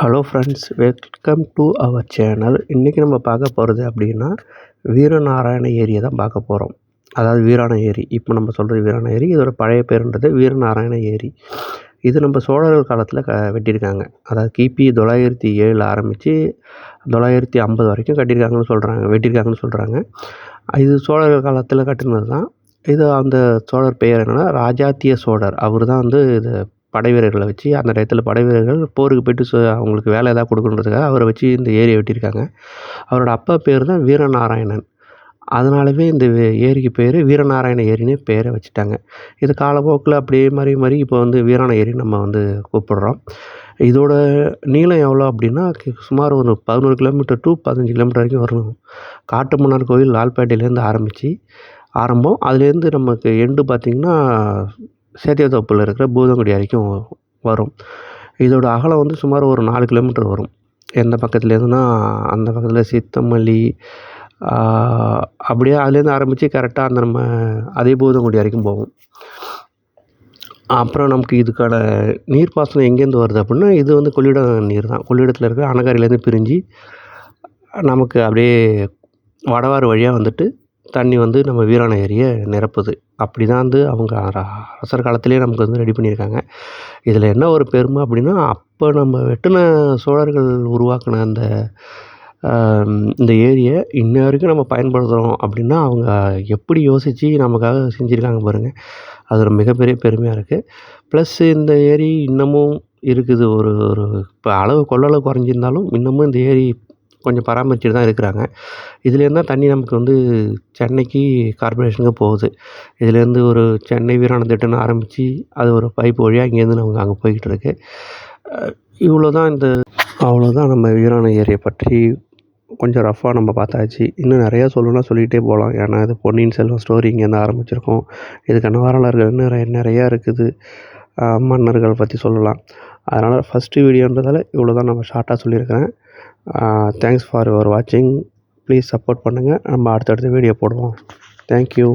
Hello friends welcome to our channel இன்றைக்கி நம்ம பார்க்க போகிறது அப்படின்னா வீரநாராயண ஏரியை தான் பார்க்க போகிறோம் அதாவது வீராண ஏரி. இப்போ நம்ம சொல்கிறது வீராண ஏரி இதோட பழைய பேருன்றது வீரநாராயண ஏரி. இது நம்ம சோழர்கள் காலத்தில் க வெட்டியிருக்காங்க. அதாவது கிபி தொள்ளாயிரத்தி ஏழில் ஆரம்பித்து தொள்ளாயிரத்தி ஐம்பது வரைக்கும் கட்டியிருக்காங்கன்னு சொல்கிறாங்க வெட்டியிருக்காங்கன்னு சொல்கிறாங்க இது சோழர்கள் காலத்தில் கட்டினது தான் இது அந்த சோழர் பெயர் என்னென்னா ராஜாத்திய சோழர். அவர் தான் வந்து இது படை வீரர்களை வச்சு அந்த டயத்தில் படை வீரர்கள் போருக்கு போயிட்டு சு அவங்களுக்கு வேலை ஏதாவது கொடுக்கணுன்றதுக்காக அவரை வச்சு இந்த ஏரியை வெட்டியிருக்காங்க. அவரோட அப்பா பேர் தான் வீரநாராயணன். அதனாலவே இந்த ஏரிக்கு பேர் வீரநாராயண ஏரின்னு பேரை வச்சுட்டாங்க. இது காலப்போக்கில் அப்படியே மாதிரி மாதிரி இப்போ வந்து வீராண ஏரி நம்ம வந்து கூப்பிடுறோம். இதோட நீளம் எவ்வளோ அப்படின்னா சுமார் ஒரு பதினோரு கிலோமீட்டர் டு பதினஞ்சு கிலோமீட்டர் வரைக்கும் வரும். காட்டுமன்னார் கோயில் லால்பேட்டையிலேருந்து ஆரம்பித்து ஆரம்பம். அதுலேருந்து நமக்கு எண்டு பார்த்திங்கன்னா சேத்தியாத்தோப்பில் இருக்கிற பூதங்குடி வரைக்கும் வரும். இதோட அகலம் வந்து சுமார் ஒரு நாலு கிலோமீட்டர் வரும். எந்த பக்கத்துலேருந்துன்னா அந்த பக்கத்தில் சித்தமல்லி அப்படியே அதுலேருந்து ஆரம்பித்து கரெக்டாக அந்த நம்ம அதே பூதங்குடி வரைக்கும் போகும். அப்புறம் நமக்கு இதுக்கான நீர்ப்பாசனம் எங்கேருந்து வருது அப்படின்னா இது வந்து கொள்ளிடம் நீர் தான். கொள்ளிடத்தில் இருக்கிற அணகரையிலேருந்து பிரிஞ்சு நமக்கு அப்படியே வடவாறு வழியாக வந்துட்டு தண்ணி வந்து நம்ம வீராண ஏரியை நிரப்புது. அப்படி தான் வந்து அவங்க அரசர் காலத்திலே நமக்கு வந்து ரெடி பண்ணியிருக்காங்க. இதில் என்ன ஒரு பெருமை அப்படின்னா அப்போ நம்ம வெட்டின சோழர்கள் உருவாக்கின அந்த இந்த ஏரியை இன்ன வரைக்கும் நம்ம பயன்படுத்துகிறோம் அப்படின்னா அவங்க எப்படி யோசித்து நமக்காக செஞ்சுருக்காங்க பாருங்கள் அது ஒரு மிகப்பெரிய பெருமையாக இருக்குது ப்ளஸ் இந்த ஏரி இன்னமும் இருக்குது. ஒரு ஒரு இப்போ அளவு கொள்ளளவு குறைஞ்சிருந்தாலும் இன்னமும் இந்த ஏரி கொஞ்சம் பராமரிச்சுட்டு தான் இருக்கிறாங்க. இதுலேருந்து தான் தண்ணி நமக்கு வந்து சென்னைக்கு கார்ப்பரேஷனுக்கு போகுது. இதுலேருந்து ஒரு சென்னை வீராணம் திட்டம்னு ஆரம்பித்து அது ஒரு பைப் வழியாக இங்கேருந்து நமக்கு அங்கே போய்கிட்டு இருக்கு. இவ்வளோ தான் இந்த அவ்வளோதான் நம்ம வீராணம் ஏரியை பற்றி கொஞ்சம் ரஃப்பாக நம்ம பார்த்தாச்சு. இன்னும் நிறையா சொல்லணும்னா சொல்லிகிட்டே போகலாம். ஏன்னா இது பொன்னியின் செல்வம் ஸ்டோரி இங்கேருந்து ஆரம்பிச்சிருக்கோம். இதுக்கான வரலாறுகள் இன்னும் நிறைய நிறையா இருக்குது மன்னர்கள் பற்றி சொல்லலாம். அதனால் ஃபஸ்ட்டு வீடியோன்றதால இவ்வளோ தான் நம்ம ஷார்ட்டாக சொல்லியிருக்கிறேன். தேங்க்ஸ் ஃபார் யுவர் வாட்சிங் ப்ளீஸ் சப்போர்ட் பண்ணுங்கள் நம்ம அடுத்தடுத்த வீடியோ போடுவோம். தேங்க்யூ